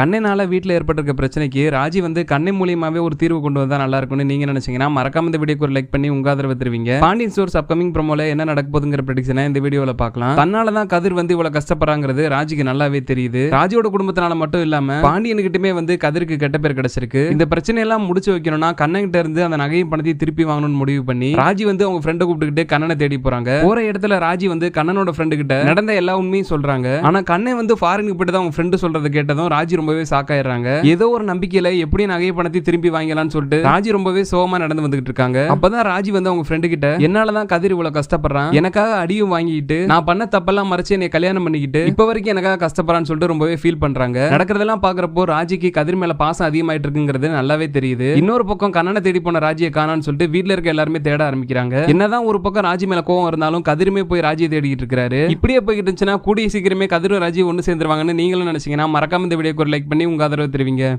கண்ணினால் வீட்டில் ஏற்பட்டிருக்க பிரச்சனைக்கு ராஜி வந்து கண்ணை மூலியமாகவே ஒரு தீர்வு கொண்டு வந்தால் நல்லா இருக்கும்னு நீங்க நினைச்சீங்கன்னா மறக்காம இந்த வீடியோக்கு ஒரு லைக் பண்ணி உங்க ஆதரவு தருவீங்க. பாண்டியன் ஸ்டோர்ஸ் அப்கமிங் ப்ரோமோல என்ன நடக்க போதுங்கிற ப்ரெடிக்ஷனை இந்த வீடியோவில் பார்க்கலாம். தன்னால தான் கதிர் வந்து இவ்வளவு கஷ்டப்படுறாங்கிறது ராஜிக்கு நல்லாவே தெரியுது. ராஜியோட குடும்பத்தினால மட்டும் இல்லாம பாண்டியனுக்கிட்டுமே வந்து கதிருக்கு கெட்ட பேர் கிடைச்சிருக்கு. இந்த பிரச்சனையெல்லாம் முடிச்சு வைக்கணும்னா கண்ணன் கிட்ட இருந்து அந்த நகையும் பணத்தையும் திருப்பி வாங்கணும்னு முடிவு பண்ணி ராஜி வந்து அவங்க ஃப்ரெண்டை கூப்பிட்டுக்கிட்டு கண்ணனை தேடி போறாங்க. போற இடத்துல ராஜி வந்து கண்ணனோட ஃப்ரெண்டு கிட்ட நடந்த எல்லா உண்மையும் சொல்றாங்க. ஆனா கண்ணன் வந்து ஃபாரினுக்கு போயிட்டு தான் அவங்க ஃப்ரெண்டு சொல்றது கேட்டதும் ராஜி ரொம்ப ரொம்பவே சாக்காயிடுறாங்க ஏதோ ஒரு நம்பிக்கையில எப்படி நகை பணத்தை திரும்பி வாங்கலாம்னு சொல்லிட்டு ராஜி ரொம்பவே சோகமா நடந்து வந்துகிட்டு இருக்காங்க. அப்பதான் ராஜி வந்து அவங்க ஃப்ரெண்டு கிட்ட என்னாலதான் கதிர் இவ்வளவு கஷ்டப்படுறான்? எனக்காக அடியும் வாங்கிட்டு நான் பண்ண தப்பெல்லாம் மறைச்சு என்னை கல்யாணம் பண்ணிக்கிட்டு இப்ப வரைக்கும் எனக்காக கஷ்டப்படுறான்னு சொல்லிட்டு ரொம்பவே ஃபீல் பண்றாங்க. நடக்கிறதெல்லாம் பாக்குறப்போ ராஜிக்கு கதிர் மேல பாசம் அதிகமாயிட்டு இருக்குங்கிறது நல்லாவே தெரியுது. இன்னொரு பக்கம் கண்ணனை தேடி போன ராஜியை காணான்னு சொல்லிட்டு வீட்ல இருக்க எல்லாருமே தேட ஆரம்பிக்கிறாங்க. என்னதான் ஒரு பக்கம் ராஜி மேல கோவம் இருந்தாலும் கதிருமே போய் ராஜியை தேடிட்டு இருக்காரு இப்படியே போய்கிட்டு இருந்துச்சுன்னா கூடிய சீக்கிரமே கதிரும் ராஜி ஒன்னு சேர்ந்துருவாங்கன்னு நீங்களும் நினைச்சீங்கன்னா மறக்காம இந்த வீடியோ ஒரு லைக் பண்ணி உங்க ஆதரவு தெரிவிங்க.